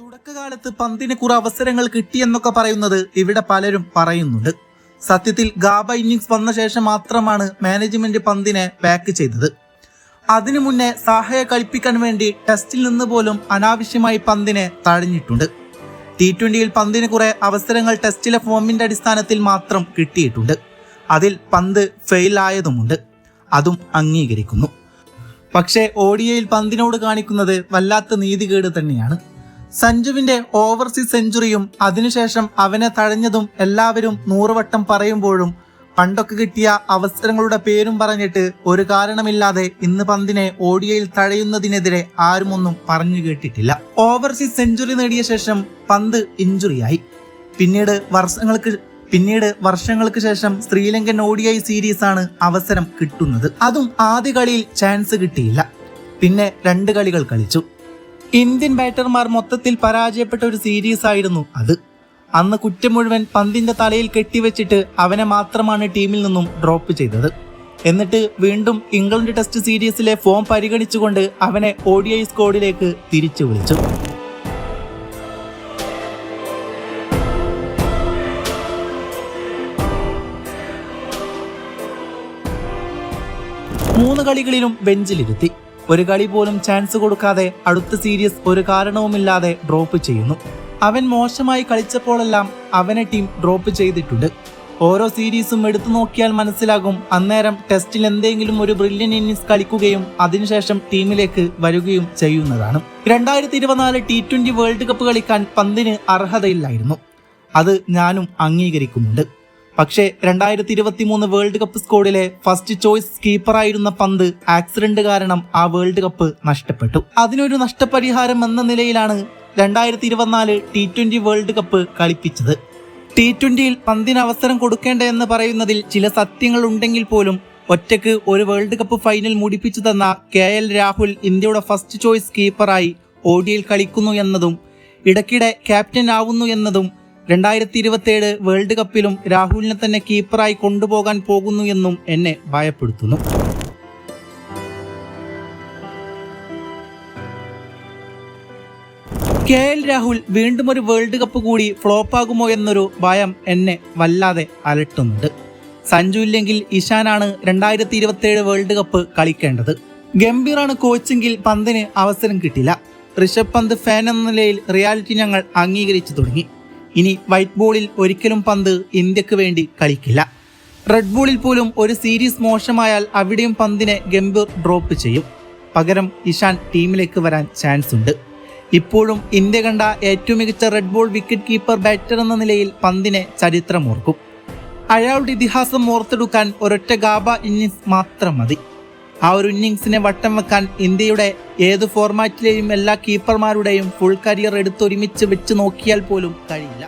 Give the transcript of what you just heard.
തുടക്കകാലത്ത് പന്തിന് കുറെ അവസരങ്ങൾ കിട്ടിയെന്നൊക്കെ പറയുന്നത് ഇവിടെ പലരും പറയുന്നുണ്ട്. സത്യത്തിൽ ഗാബ ഇന്നിങ്സ് വന്ന ശേഷം മാത്രമാണ് മാനേജ്മെന്റ് പന്തിനെ ബാക്ക് ചെയ്തത്. അതിനു മുന്നേ സഹായ കളിപ്പിക്കാൻ വേണ്ടി ടെസ്റ്റിൽ നിന്ന് പോലും അനാവശ്യമായി പന്തിനെ തഴഞ്ഞിട്ടുണ്ട്. ടി ട്വന്റിയിൽ പന്തിന് കുറെ അവസരങ്ങൾ ടെസ്റ്റിലെ ഫോമിന്റെ അടിസ്ഥാനത്തിൽ മാത്രം കിട്ടിയിട്ടുണ്ട്. അതിൽ പന്ത് ഫെയിൽ ആയതുമുണ്ട്. അതും അംഗീകരിക്കുന്നു. പക്ഷേ ഓഡിയയിൽ പന്തിനോട് കാണിക്കുന്നത് വല്ലാത്ത നീതികേട് തന്നെയാണ്. സഞ്ജുവിന്റെ ഓവർസീസ് സെഞ്ചുറിയും അതിനുശേഷം അവനെ തഴഞ്ഞതും എല്ലാവരും നൂറുവട്ടം പറയുമ്പോഴും പണ്ടൊക്കെ കിട്ടിയ അവസരങ്ങളുടെ പേരും പറഞ്ഞിട്ട് ഒരു കാരണമില്ലാതെ ഇന്ന് പന്തിനെ ഓടിയയിൽ തഴയുന്നതിനെതിരെ ആരുമൊന്നും പറഞ്ഞു കേട്ടിട്ടില്ല. ഓവർസീസ് സെഞ്ചുറി നേടിയ ശേഷം പന്ത് ഇഞ്ചുറിയായി. പിന്നീട് വർഷങ്ങൾക്ക് പിന്നീട് വർഷങ്ങൾക്ക് ശേഷം ശ്രീലങ്കൻ ഓടിയായി സീരീസാണ് അവസരം കിട്ടുന്നത്. അതും ആദ്യ കളിയിൽ ചാൻസ് കിട്ടിയില്ല. പിന്നെ രണ്ട് കളികൾ കളിച്ചു. ഇന്ത്യൻ ബാറ്റർമാർ മൊത്തത്തിൽ പരാജയപ്പെട്ട ഒരു സീരീസ് ആയിരുന്നു അത്. അന്ന് കുറ്റം മുഴുവൻ പന്തിന്റെ തലയിൽ കെട്ടിവെച്ചിട്ട് അവനെ മാത്രമാണ് ടീമിൽ നിന്നും ഡ്രോപ്പ് ചെയ്തത്. എന്നിട്ട് വീണ്ടും ഇംഗ്ലണ്ട് ടെസ്റ്റ് സീരീസിലെ ഫോം പരിഗണിച്ചുകൊണ്ട് അവനെ ഒ ഡി ഐ സ്കോഡിലേക്ക് തിരിച്ചു വിളിച്ചു. മൂന്ന് കളികളിലും ബെഞ്ചിലിരുത്തി ഒരു കളി പോലും ചാൻസ് കൊടുക്കാതെ അടുത്ത സീരീസ് ഒരു കാരണവുമില്ലാതെ ഡ്രോപ്പ് ചെയ്യുന്നു. അവൻ മോശമായി കളിച്ചപ്പോഴെല്ലാം അവനെ ടീം ഡ്രോപ്പ് ചെയ്തിട്ടുണ്ട്. ഓരോ സീരീസും എടുത്തു നോക്കിയാൽ മനസ്സിലാകും അന്നേരം ടെസ്റ്റിൽ എന്തെങ്കിലും ഒരു ബ്രില്യൻ ഇന്നിങ്സ് കളിക്കുകയും അതിനുശേഷം ടീമിലേക്ക് വരികയും ചെയ്യുന്നതാണ്. രണ്ടായിരത്തി ഇരുപത്തിനാല് ടി ട്വന്റി വേൾഡ് കപ്പ് കളിക്കാൻ പന്തിന് അർഹതയില്ലായിരുന്നു. അത് ഞാനും അംഗീകരിക്കുന്നുണ്ട്. പക്ഷേ രണ്ടായിരത്തി ഇരുപത്തി മൂന്ന് വേൾഡ് കപ്പ് സ്കോഡിലെ ഫസ്റ്റ് ചോയ്സ് കീപ്പറായിരുന്ന പന്ത് ആക്സിഡന്റ് കാരണം ആ വേൾഡ് കപ്പ് നഷ്ടപ്പെട്ടു. അതിനൊരു നഷ്ടപരിഹാരം എന്ന നിലയിലാണ് രണ്ടായിരത്തി ഇരുപത്തിനാല് ടി ട്വന്റി വേൾഡ് കപ്പ് കളിപ്പിച്ചത് ടി ട്വന്റിയിൽ പന്തിന് അവസരം കൊടുക്കേണ്ടതെന്ന് പറയുന്നതിൽ ചില സത്യങ്ങൾ ഉണ്ടെങ്കിൽ പോലും ഒറ്റയ്ക്ക് ഒരു വേൾഡ് കപ്പ് ഫൈനൽ മുടിപ്പിച്ചു തന്ന കെ എൽ രാഹുൽ ഇന്ത്യയുടെ ഫസ്റ്റ് ചോയ്സ് കീപ്പറായി ഓഡിയിൽ കളിക്കുന്നു എന്നതും ഇടയ്ക്കിടെ ക്യാപ്റ്റൻ ആവുന്നു എന്നതും രണ്ടായിരത്തി ഇരുപത്തിയേഴ് വേൾഡ് കപ്പിലും രാഹുലിനെ തന്നെ കീപ്പറായി കൊണ്ടുപോകാൻ പോകുന്നു എന്നും എന്നെ ഭയപ്പെടുത്തുന്നു. കെ എൽ രാഹുൽ വീണ്ടും ഒരു വേൾഡ് കപ്പ് കൂടി ഫ്ലോപ്പാകുമോ എന്നൊരു ഭയം എന്നെ വല്ലാതെ അലട്ടുന്നുണ്ട്. സഞ്ജു ഇല്ലെങ്കിൽ ഇഷാനാണ് രണ്ടായിരത്തി ഇരുപത്തിയേഴ് വേൾഡ് കപ്പ് കളിക്കേണ്ടത്. ഗംഭീറാണ് കോച്ചെങ്കിൽ പന്തിന് അവസരം കിട്ടില്ല. ഋഷഭ് പന്ത് ഫാൻ എന്ന നിലയിൽ റിയാലിറ്റി ഞങ്ങൾ അംഗീകരിച്ചു തുടങ്ങി. ഇനി വൈറ്റ് ബോളിൽ ഒരിക്കലും പന്ത് ഇന്ത്യയ്ക്ക് വേണ്ടി കളിക്കില്ല. റെഡ് ബോളിൽ പോലും ഒരു സീരീസ് മോശമായാൽ അവിടെയും പന്തിനെ ഗംഭീർ ഡ്രോപ്പ് ചെയ്യും. പകരം ഇഷാൻ ടീമിലേക്ക് വരാൻ ചാൻസ് ഉണ്ട്. ഇപ്പോഴും ഇന്ത്യ കണ്ട ഏറ്റവും മികച്ച red ball wicket keeper batter എന്ന നിലയിൽ പന്തിനെ ചരിത്രമോർക്കും. അയാളുടെ ഇതിഹാസം ഓർത്തെടുക്കാൻ ഒരൊറ്റ ഗാബ ഇന്നിങ്സ് മാത്രം മതി. ആ ഒരു ഇന്നിങ്സിനെ വട്ടം വെക്കാൻ ഇന്ത്യയുടെ ഏത് ഫോർമാറ്റിലെയും എല്ലാ കീപ്പർമാരുടെയും ഫുൾ കരിയർ എടുത്തൊരുമിച്ച് വെച്ച് നോക്കിയാൽ പോലും കഴിയില്ല.